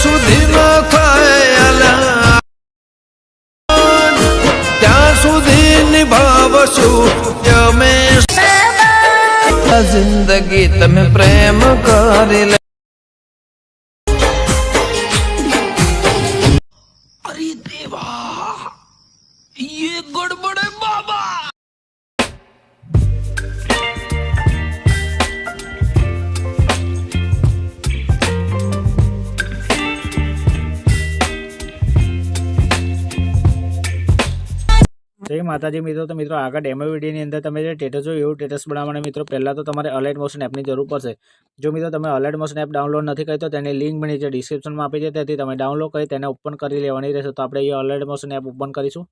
સુધી ન થાય અલા ત્યાં સુધી નિભાવશું તમે જિંદગી તમે પ્રેમ કરી જય માતાજી મિત્રો, તો મિત્રો આગળ ડેમો અંદર તમે જે ટેટસ હોય એવું ટેટસ બનાવવાના મિત્રો, પહેલાં તો તમારે અલર્ટ મોશન એપની જરૂર પડશે. જો મિત્રો તમે અલર્ટ મોશન એપ ડાઉનલોડ નથી કરી, તો તેની લિંક મને જે ડિસ્ક્રિપ્શનમાં આપી છે, તેથી તમે ડાઉનલોડ કરી, તેને ઓપન કરી લેવાની રહેશે. તો આપણે એ અલર્ટ મોશન એપ ઓપન કરીશું.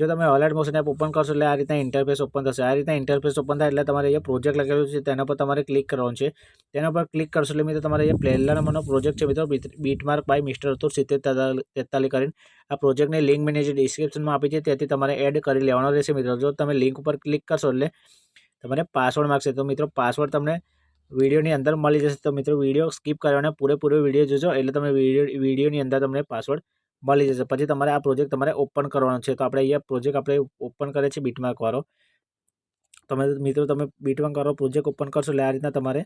જો તમે અલાઇટ મોશન એપ ઓપન કરશો એટલે આ રીતના ઇન્ટરફેસ ઓપન થશે. આ રીતના ઇન્ટરફેસ ઓપન થાય એટલે તમારે અહીંયા પ્રોજેક્ટ લખેલું છે, તેના પર તમારે ક્લિક કરવાનું છે. તેના પર ક્લિક કરશો એટલે મિત્રો તમારે અહીંયા પહેલા નંબરનો પ્રોજેક્ટ છે મિત્રો બીટમાર્ક બાય મિસ્ટર અતુર સિત્તેર તેતાલીસ કરીને. આ પ્રોજેક્ટની લિંક મેં જે ડિસ્ક્રિપ્શનમાં આપી છે તેથી તમારે એડ કરી લેવાનો રહેશે મિત્રો. જો તમે લિંક ઉપર ક્લિક કરશો એટલે તમારે પાસવર્ડ માગશે. તો મિત્રો પાસવર્ડ તમને વિડીયોની અંદર મળી જશે. તો મિત્રો વીડિયો સ્કીપ કરવાના પૂરેપૂરો વીડિયો જોજો એટલે તમે વીડિયો, વિડીયોની અંદર તમને પાસવર્ડ મળી જશે. પછી તમારે આ પ્રોજેક્ટ તમારે ઓપન કરવાનો છે. તો આપણે અહીંયા પ્રોજેક્ટ આપણે ઓપન કરે છે બીટમાર્કવાળો તમે મિત્રો તમે બીટમાર્ક કરો પ્રોજેક્ટ ઓપન કરશો એટલે આ રીતના તમારે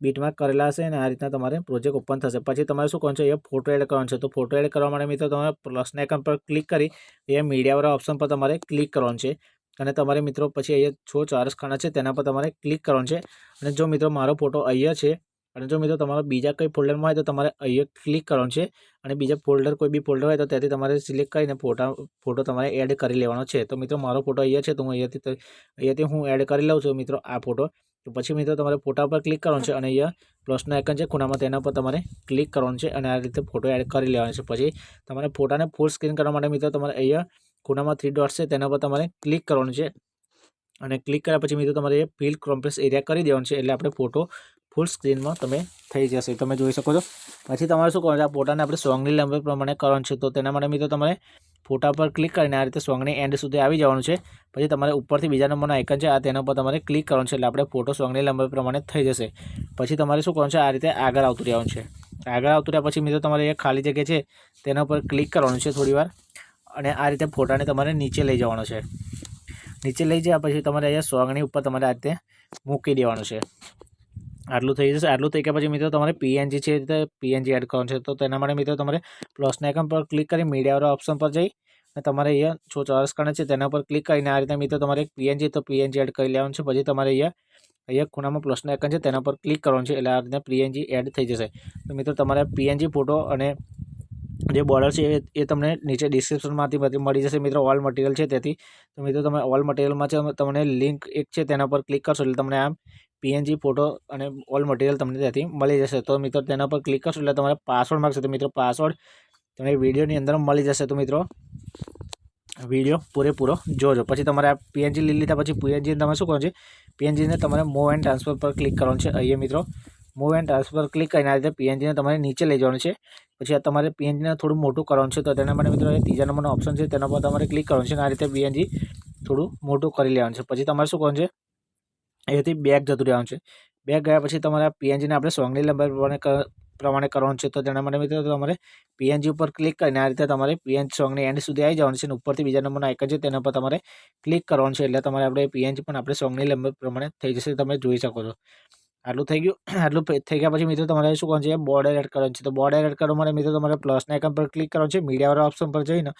બીટમાર્ક કરેલા હશે અને આ રીતના તમારે પ્રોજેક્ટ ઓપન થશે. પછી તમારે શું કરવાનું છે? અહીંયા ફોટો એડ કરવાનો છે. તો ફોટો એડ કરવા માટે મિત્રો તમારે પ્લસના આઇકન પર ક્લિક કરી એ મીડિયાવાળા ઓપ્શન પર તમારે ક્લિક કરવાનું છે. અને તમારે મિત્રો પછી અહીંયા છો ચારસ ખાના છે. તેના પર તમારે ક્લિક કરવાનું છે. અને જો મિત્રો મારો ફોટો અહીંયા છે અને જો મિત્રો તમારો બીજા કંઈ ફોલ્ડરમાં હોય તો તમારે અહીંયા ક્લિક કરવાનું છે અને બીજા ફોલ્ડર કોઈ બી ફોલ્ડર હોય તો ત્યાંથી તમારે સિલેક્ટ કરીને ફોટા, ફોટો તમારે એડ કરી લેવાનો છે. તો મિત્રો મારો ફોટો અહીંયા છે તો હું અહીંયાથી અહીંયાથી હું એડ કરી લઉં છું મિત્રો આ ફોટો. તો પછી મિત્રો તમારે ફોટા પર ક્લિક કરવાનું છે અને અહીંયા પ્લસનો આઇકન છે ખૂણામાં તેના પર તમારે ક્લિક કરવાનું છે અને આ રીતે ફોટો એડ કરી લેવાનો છે. પછી તમારે ફોટાને ફૂલ સ્ક્રીન કરવા માટે મિત્રો તમારે અહીંયા ખૂણામાં થ્રી ડોટ્સ છે તેના પર તમારે ક્લિક કરવાનું છે. અને ક્લિક કર્યા પછી મિત્રો તમારે એ ફિલ કોમ્પ્રેસ એરિયા કરી દેવાનું છે એટલે આપણે ફોટો ફૂલ સ્ક્રીનમાં તમે થઈ જશે. તમે જોઈ શકો છો. પછી તમારે શું કરવાનું છે? આ ફોટાને આપણે સોંગની લંબાઈ પ્રમાણે કરવાનું છે. તો તેના માટે મિત્રો તમારે ફોટા પર ક્લિક કરીને આ રીતે સોંગની એન્ડ સુધી આવી જવાનું છે. પછી તમારે ઉપરથી બીજા નંબરનો આઇકન છે. આ તેના પર તમારે ક્લિક કરવાનું છે. એટલે આપણે ફોટો સોંગની લંબાઈ પ્રમાણે થઈ જશે. પછી તમારે શું કરવાનું છે? આ રીતે આગળ આવતું રહેવાનું છે. આગળ આવતું રહ્યા પછી મિત્રો તમારે એક ખાલી જગ્યા છે. તેના પર ક્લિક કરવાનું છે થોડીવાર. અને આ રીતે ફોટાને તમારે નીચે લઈ જવાનો છે. નીચે લઈ જયા પછી તમારે અહીંયા સોંગની ઉપર તમારે આ રીતે મૂકી દેવાનું છે. આટલું થઈ જશે. આટલું થઈ ગયા પછી મિત્રો તમારે પીએનજી છે તે પીએનજી એડ કરવાનું છે. તો તેના માટે મિત્રો તમારે પ્લસના આઇકન પર ક્લિક કરી મીડિયાવાળા ઓપ્શન પર જઈ અને તમારે અહીંયા છો ચોરસ કણે છે તેના પર ક્લિક કરીને આ રીતે મિત્રો તમારે પીએનજી તો પીએનજી એડ કરી લેવાનું છે. પછી તમારે અહીંયા અહીંયા ખૂણામાં પ્લસના આઇકન છે તેના પર ક્લિક કરવાનું છે. એટલે આ રીતે પીએનજી એડ થઈ જશે. તો મિત્રો તમારે પીએનજી ફોટો અને જે બોર્ડર છે એ તમને નીચે ડિસ્ક્રિપ્શનમાંથી મળી જશે મિત્રો. ઓલ મટીરિયલ છે તેથી. તો મિત્રો તમે ઓલ મટીરિયલમાં છે, તમને લિંક એક છે તેના પર ક્લિક કરશો એટલે તમને આમ પીએનજી ફોટો અને ઓલ મટીરિયલ તમને ત્યાંથી મળી જશે. તો મિત્રો, તેના પર ક્લિક કરશો એટલે તમારે પાસવર્ડ માગશે, તો મિત્રો પાસવર્ડ તમને વિડીયોની અંદર મળી જશે. તો મિત્રો વીડિયો પૂરેપૂરો જોજો. પછી તમારે આ પીએનજી લઈ લીધા પછી પીએનજી તમે શું કરવાનું છે? પીએનજીને તમારે મૂવ એન્ડ ટ્રાન્સફર પર ક્લિક કરવાનું છે. અહીંયા મિત્રો મૂવ એન્ડ ટ્રાન્સફર ક્લિક કરીને આ રીતે પીએનજીને તમારે નીચે લઈ જવાનું છે. પછી આ તમારે પીએનજીને થોડું મોટું કરવાનું છે, તો તેના માટે મિત્રો ત્રીજા નંબરનો ઓપ્શન છે. તેના પર તમારે ક્લિક કરવાનું છે અને આ રીતે પીએનજી થોડું મોટું કરી લેવાનું છે. પછી તમારે શું કરવાનું છે? અહીંયાથી બેગ જતું રહેવાનું છે. બેગ ગયા પછી તમારે પીએનજીને આપણે સોંગની લંબાઈ પ્રમાણે પ્રમાણે કરવાનું છે. તો તેના માટે મિત્રો તમારે પીએનજી ઉપર ક્લિક કરીને આ રીતે તમારે પીએનજી સોંગની એન્ડ સુધી આવી જવાનું છે અને ઉપરથી બીજા નંબરનો આઇકન છે તેના પર તમારે ક્લિક કરવાનું છે. એટલે તમારે આપણે પીએનજી પણ આપણે સોંગની લંબાઈ પ્રમાણે થઈ જશે તમે જોઈ શકો છો. આટલું થઈ ગયું. આટલું થઈ ગયા પછી મિત્રો તમારે શું કરવાનું છે? બોર્ડર એડ કરવાનું છે. તો બોર્ડર એડ કરવા માટે મિત્રો તમારે પ્લસના આઇકન પર ક્લિક કરવાનું છે. મીડિયાવાળા ઓપ્શન પર જઈને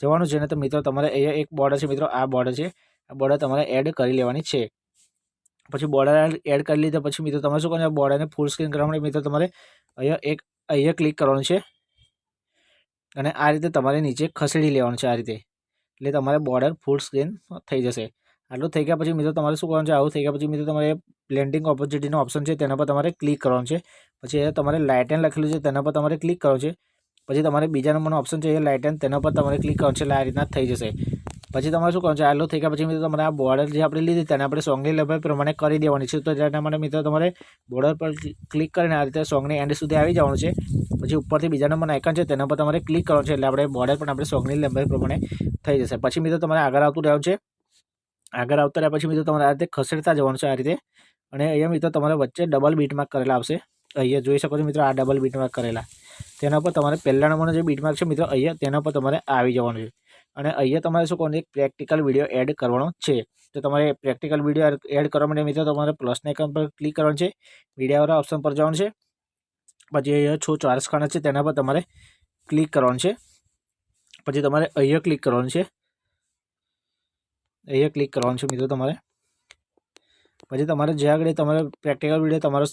જવાનું છે. ને તો મિત્રો તમારે અહીંયા એક બોર્ડર છે મિત્રો. આ બોર્ડર છે. આ બોર્ડર તમારે એડ કરી લેવાની છે. પછી બોર્ડર એડ કરી લીધા પછી મિત્રો તમારે શું કરવાનું બોર્ડરને ફૂલ સ્ક્રીન કરવા માટે મિત્રો તમારે અહીંયા એક, અહીંયા ક્લિક કરવાનું છે. અને આ રીતે તમારે નીચે ખસેડી લેવાનું છે આ રીતે. એટલે તમારે બોર્ડર ફૂલ સ્ક્રીન થઈ જશે. આટલું થઈ ગયા પછી મિત્રો તમારે શું કરવાનું છે, આવું થઈ ગયા પછી મિત્રો તમારે બ્લેન્ડિંગ ઓપોર્ચ્યુનિટીનો ઓપ્શન છે તેના પર તમારે ક્લિક કરવાનું છે. પછી તમારે લાઇટ લખેલું છે તેના પર તમારે ક્લિક કરવાનું છે. પછી તમારે બીજા નંબરનો ઓપ્શન છે એ લાઇટ એન્ડ તેના પર તમારે ક્લિક કરવાનું છે, એટલે આ રીતના થઈ જશે. પછી તમારે શું કરવાનું છે? આટલું થઈ ગયા પછી મિત્રો તમારે આ બોર્ડર જે આપણે લીધી તેને આપણે સોંગની લંબાઈ પ્રમાણે કરી દેવાની છે. તો તેના માટે મિત્રો તમારે બોર્ડર પર ક્લિક કરીને આ રીતે સોંગની એન્ડ સુધી આવી જવાનું છે. પછી ઉપરથી બીજા નંબરના આઇકન છે તેના પર તમારે ક્લિક કરવાનું છે. એટલે આપણે બોર્ડર પણ આપણે સોંગની લંબાઈ પ્રમાણે થઈ જશે. પછી મિત્રો તમારે આગળ આવતું રહ્યું છે. આગળ આવતા રહ્યા પછી મિત્રો તમારે આ રીતે ખસેડતા જવાનું છે આ રીતે. અને અહીંયા મિત્રો તમારે વચ્ચે ડબલ બીટ માર્ક કરેલા આવશે. અહીંયા જોઈ શકો છો મિત્રો આ ડબલ બીટમાર્ક કરેલા. તેના પર તમારે પહેલા નંબરનો જે બીટમાર્ક છે મિત્રો, અહીંયા તેના પર તમારે આવી જવાનું છે. અને અહીંયા તમારે શું કોને એક પ્રેક્ટિકલ વીડિયો એડ કરવાનો છે. તો તમારે પ્રેક્ટિકલ વીડિયો એડ કરવા માટે મિત્રો તમારે પ્લસના આઇકન પર ક્લિક કરવાનું છે. મીડિયાવાળા ઓપ્શન પર જવાનું છે. પછી અહીંયા છો ચાર ખાના છે, તેના પર તમારે ક્લિક કરવાનું છે. પછી તમારે અહીંયા ક્લિક કરવાનું છે. અહીંયા ક્લિક કરવાનું છે મિત્રો તમારે. પછી તમારે જ્યાં આગળ તમારે પ્રેક્ટિકલ વીડિયો તમારો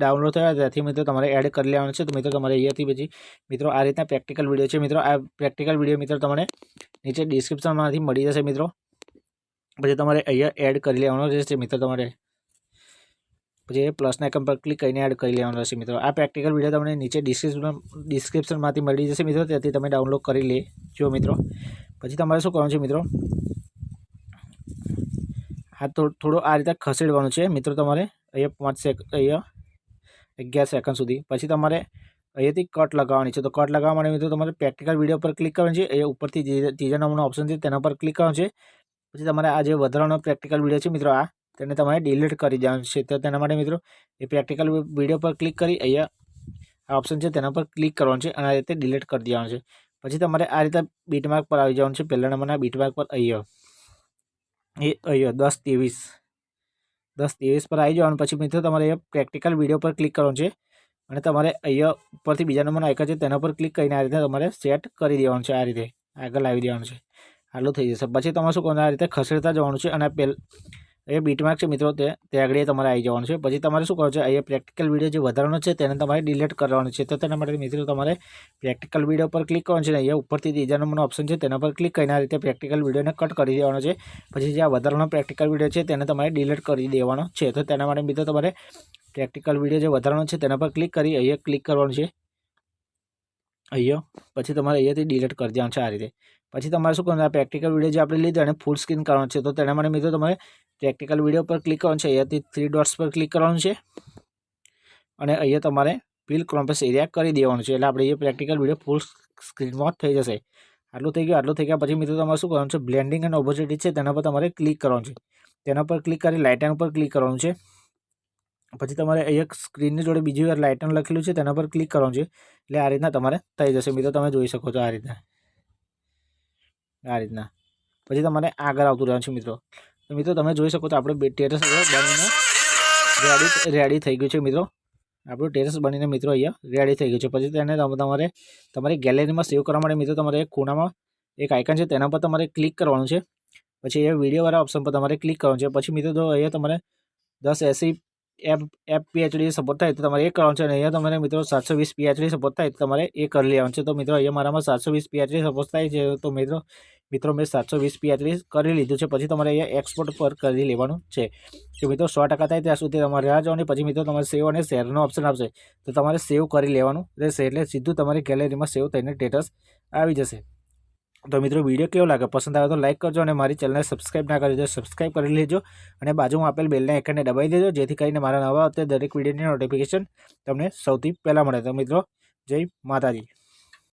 ડાઉનલોડ થયા ત્યાંથી મિત્રો તમારે એડ કરી લેવાનું છે. તો મિત્રો તમારે અહીંયાથી પછી મિત્રો આ રીતના પ્રેક્ટિકલ વીડિયો છે. મિત્રો આ પ્રેક્ટિકલ વીડિયો મિત્રો તમને નીચે ડિસ્ક્રિપ્શનમાંથી મળી જશે મિત્રો. પછી તમારે અહીંયા એડ કરી લેવાનો રહેશે મિત્રો તમારે. પછી પ્લસના આઇકન પર ક્લિક કરીને એડ કરી લેવાનો રહેશે મિત્રો. આ પ્રેક્ટિકલ વીડિયો તમને નીચે ડિસ્ક્રિપ્શન ડિસ્ક્રિપ્શનમાંથી મળી જશે મિત્રો. ત્યાંથી તમે ડાઉનલોડ કરી લેજો મિત્રો. પછી તમારે શું કરવાનું છે મિત્રો? આ તો થોડો આ રીતે ખસેડવાનું છે. મિત્રો તમારે અહીંયા પાંચ સેક અહીંયા અગિયાર સેકન્ડ સુધી. પછી તમારે અહીંયાથી કટ લગાવવાની છે. તો કટ લગાવવા માટે મિત્રો તમારે પ્રેક્ટિકલ વીડિયો પર ક્લિક કરવાનું છે. એ ઉપરથી ત્રીજા નંબરનો ઓપ્શન છે તેના પર ક્લિક કરવાનું છે. પછી તમારે આ જે વધારાનો પ્રેક્ટિકલ વીડિયો છે મિત્રો, આ તેને તમારે ડિલીટ કરી દેવાનું છે. તો તેના માટે મિત્રો, એ પ્રેક્ટિકલ વીડિયો પર ક્લિક કરી અહીંયા આ ઓપ્શન છે તેના પર ક્લિક કરવાનું છે અને આ રીતે ડિલીટ કરી દેવાનું છે. પછી તમારે આ રીતે બીટમાર્ક પર આવી જવાનું છે. પહેલા નંબરના બીટમાર્ક પર અહીંયા. એ અહીંયા દસ ત્રેવીસ દસ ત્રેવીસ પર આવી જવાનું. પછી મિત્રો તમારે અહીંયા પ્રેક્ટિકલ વીડિયો પર ક્લિક કરવાનું છે. અને તમારે અહીંયા ઉપરથી બીજા નંબરનો આઇકન છે તેના પર ક્લિક કરીને આ રીતે તમારે સેટ કરી દેવાનું છે, આ રીતે આગળ લાવી દેવાનું છે. આટલું થઈ જશે. પછી તમારે શું કરવાનું આ રીતે ખસેડતા જવાનું છે અને પેલ એ બીટમાર્ક છે મિત્રો તે તે આગળ તમારે આવી જવાનું છે. પછી તમારે શું કરવું છે, અહીંયા પ્રેક્ટિકલ વીડિયો જે વધારાનો છે તેને તમારે ડિલીટ કરવાનું છે. તો તેના માટે મિત્રો તમારે પ્રેક્ટિકલ વીડિયો પર ક્લિક કરવાનું છે અહીંયા ઉપરથી ત્રીજા નંબરનો ઓપ્શન છે તેના પર ક્લિક કરીને આ રીતે પ્રેક્ટિકલ વિડીયોને કટ કરી દેવાનો છે. પછી જે આ વધારાનો પ્રેક્ટિકલ વીડિયો છે તેને તમારે ડિલીટ કરી દેવાનો છે. તો તેના માટે મિત્રો તમારે પ્રેક્ટિકલ વીડિયો જે વધારાનો છે, તેના પર ક્લિક કરી, અહીંયા ક્લિક કરવાનું છે. અહીંયા, પછી તમારે અહીંયાથી ડિલીટ કરી દેવાનું છે આ રીતે. પછી તમારે શું કરવાનું પ્રેક્ટિકલ વીડિયો જે આપણે લીધો, એને ફૂલ સ્ક્રીન કરવાનું છે. તો તેના માટે મિત્રો તમારે પ્રેક્ટિકલ વીડિયો પર ક્લિક કરવાનું છે. અહીંયાથી થ્રી ડોટ્સ પર ક્લિક કરવાનું છે. અને અહીંયા તમારે ફિલ ક્રોમ્પસ એરિયા કરી દેવાનું છે. એટલે આપણે એ પ્રેક્ટિકલ વીડિયો ફૂલ સ્ક્રીનમાં થઈ જશે. આટલું થઈ ગયું, આટલું થઈ ગયા. પછી મિત્રો તમારે શું કરવાનું છે બ્લેન્ડિંગ એન્ડ ઓપોર્ચ્યુનિટી છે, તેના પર તમારે ક્લિક કરવાનું છે. તેના પર ક્લિક કરી લાઇટન પર ક્લિક કરવાનું છે. પછી તમારે અહીંયા સ્ક્રીનની જોડે બીજી વાર લાઇટન લખેલું છે, તેના પર ક્લિક કરવાનું છે, એટલે આ રીતના તમારે થઈ જશે. મિત્રો, તમે જોઈ શકો છો આ રીતના. આ રીતના. પછી તમારે આગળ આવતું રહેવાનું છે, મિત્રો. તો મિત્રો, તમે જોઈ શકો છો આપણે બે ટેરેસ બનીને રેડી રેડી થઈ ગયું છે, મિત્રો. આપણું ટેરેસ બનીને, મિત્રો, અહીંયા રેડી થઈ ગયું છે. પછી તેને તમ- તમારે, તમારી ગેલેરીમાં સેવ કરવા માટે, મિત્રો, તમારે એક ખૂણામાં એક આઇકન છે, તેના પર તમારે ક્લિક કરવાનું છે. પછી એ વિડીયોવાળા ઓપ્શન પર તમારે ક્લિક કરવાનું છે. પછી મિત્રો, જો અહીંયા તમારે દસ AC F F PHD support થાય તો તમારે એ કરવાનું છે અને અહીંયા તમારે મિત્રો સાતસો વીસ પીએચડી સપોર્ટ થાય તો તમારે એ કરી લેવાનું છે. તો મિત્રો અહીંયા મારામાં સાતસો વીસ પીએચડી સપોર્ટ થાય છે, તો મિત્રો મિત્રો મેં સાતસો વીસ પીએચડી કરી લીધું છે, પછી તમારે અહીંયા એક્સપોર્ટ પર કરી લેવાનું છે. તો મિત્રો સો ટકા થાય ત્યાં સુધી તમારે રાહ જવાની, પછી મિત્રો તમારે સેવ અને શેરનો ઓપ્શન આવશે તો તમારે સેવ કરી લેવાનું રહેશે, એટલે સીધું તમારી ગેલેરીમાં સેવ થઈને સ્ટેટસ આવી જશે. તો મિત્રો વીડિયો કેવો લાગે પસંદ આવે તો લાઇક કરજો અને મારી ચેનલને સબસ્ક્રાઈબ ના કરી દેજો. સબસ્ક્રાઈબ કરી લેજો અને બાજુમાં આપેલ બેલના આઇકનને દબાવી દેજો, જેથી કરીને મારા નવા આવતા દરેક વિડીયોની નોટિફિકેશન તમને સૌથી પહેલાં મળે. તો મિત્રો, જય માતાજી.